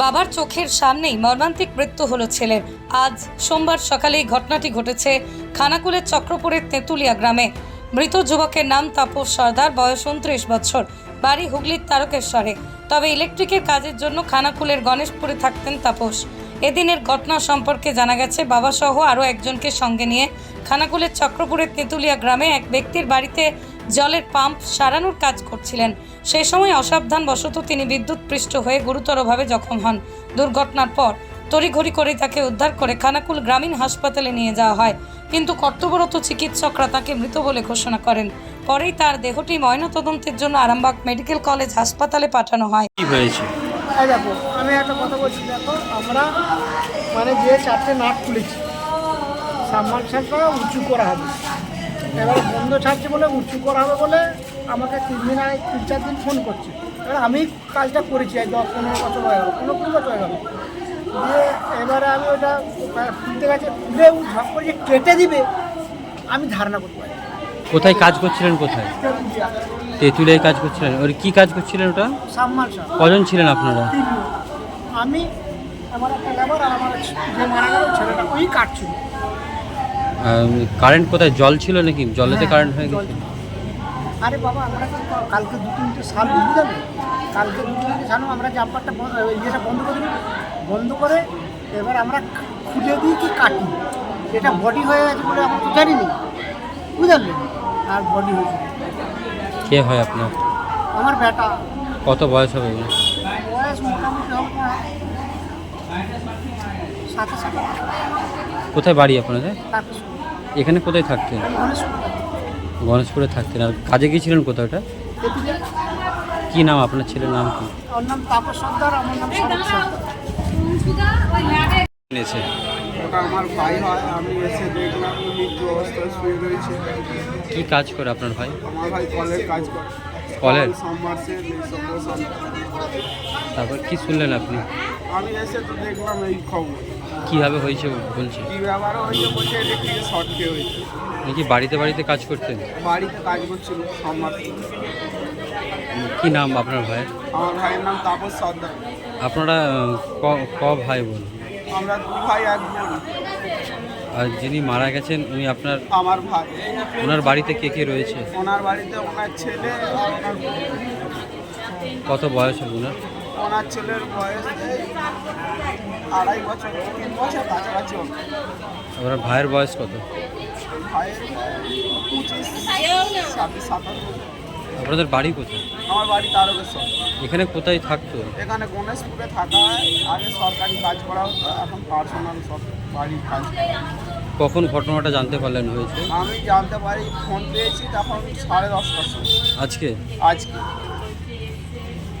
বাবার চোখের সামনেই মর্মান্তিক মৃত্যু হলো ছেলের। আজ সোমবার সকালে ঘটনাটি ঘটেছে খানাকুলের চক্রপুরের তেঁতুলিয়া গ্রামে। মৃত যুবকের নাম তাপস সর্দার, বয়স উনত্রিশ বছর। বাড়ি হুগলির তারকেশ্বরে। তবে ইলেকট্রিকের কাজের জন্য খানাকুলের গণেশপুরে থাকতেন তাপস। এদিনের ঘটনা সম্পর্কে জানা গেছে, বাবাসহ আরও একজনকে সঙ্গে নিয়ে খানাকুলের চক্রপুরের তেঁতুলিয়া গ্রামে এক ব্যক্তির বাড়িতে জলের পাম্প সারানোর কাজ করছিলেন। সেই সময় অসাবধানবশত তিনি বিদ্যুৎ বিদ্যুৎপৃষ্ট হয়ে গুরুতরভাবে জখম হন। দুর্ঘটনার পর তড়িঘড়ি করে তাকে উদ্ধার করে খানাকুল গ্রামীণ হাসপাতালে নিয়ে যাওয়া হয়। কিন্তু কর্তব্যরত চিকিৎসকরা তাকে মৃত বলে ঘোষণা করেন। পরেই তার দেহটি ময়নাতদন্তের জন্য আরামবাগ মেডিকেল কলেজ হাসপাতালে পাঠানো হয়। কি হয়েছে? এই দেখো আমি একটা কথা বলছি দেখো আমরা মানে যে চারটে নাট খুলেছি সাবমার্শালটা উঁচু করা হবে। এবারে বন্ধ ছাড়ছে বলে উঁচু করা হবে বলে আমাকে তিন দিন আগে তিন চার দিন ফোন করছে। এবার আমি কাজটা করেছি এই দশ পনেরো বছর হয়ে গেল পনেরো কুড়ি বছর হয়ে গেল। দিয়ে এবারে আমি ওটা খুলতে গেছে খুলে ঝপ করে যে কেটে দিবে আমি ধারণা করতে পারি কোথায় কাজ করছিলেন কোথায়? তেঁতুলিয়ায় কাজ করছিলেন। ওর কি কাজ করছিলেন ওটা? কজন ছিলেন আপনারা? আমি আমার একটা লেবার আর আমার যে মারা গেল ছেলেটা ওই কাটছিল। কারেন্ট কোথায়? জল ছিল নাকি? জলেতে হ্যাঁ, কারেন্ট হয়ে গেছে? আরে বাবা আমরা কালকে দু তিনটে সাল হবে কালকে দু তিনটে সাল আমরা জাম্পারটা ইয়েটা বন্ধ করে দিই বন্ধ করে এবার আমরা খুলে দিই কি কাটি। এটা বডি হয়ে গেছে বলে আমরা তো জানি না বুঝলেন আর বডি হয়েছে কে হয় আপনার? আমার বেটা কত বয়স হবে বয়স মোটামুটি সাথে কোথায় বাড়ি আপনাদের? এখানে কোথায় থাকতেন? গণেশপুরে। থাকতেন। আর কাজে গিয়েছিলেন কোথাও ওটা? এদিকে? কি নাম আপনার ছেলের নাম কি? এনেছে। আমার ভাই হয় আমি এসে দেখলাম অবস্থায় শুয়ে রয়েছে। কি কাজ করে আপনার ভাই? আমার ভাই কলের কাজ করে। তারপর কি শুনলেন আপনি? আমি এসে তো দেখলাম এই খবর। কীভাবে হয়েছে বলছে? হয়েছে বলছে ইলেকট্রিকের শর্ট খেয়ে হয়েছে। নাকি বাড়িতে বাড়িতে কাজ করতেন? বাড়িতে কাজ করছিল কি নাম আপনার ভাইয়ের? আমার ভাইয়ের নাম তাপস সর্দার। আপনারা ক- ক ভাই বোন? আমরা দু ভাই এক বোন। আর যিনি মারা গেছেন উনি আপনার আমার ভাই। ওনার বাড়িতে কে কে রয়েছে? ওনার বাড়িতে ওনার ছেলে আর ওনার কত বয়স হবে ওনার? ওনার ছেলের বয়স আড়াই বছর তিন বছর কাছাকাছি হবে। আপনার ভাইয়ের বয়স কত? ভাইয়ের পঁচিশ ছাব্বিশ সাতাশ বছর। আপনাদের বাড়ি কোথায়? আমার বাড়ি তারকেশ্বর। এখানে কোথায় থাকতো? এখানে গণেশপুরে থাকা আগে সরকারি কাজ করা হতো এখন পার্সোনাল সব বাড়ির কাজ কখন ঘটনাটা জানতে পারলেন হয়েছে? আমি জানতে পারি ফোন পেয়েছি তখন সাড়ে দশটার সময়। আজকে? আজকে।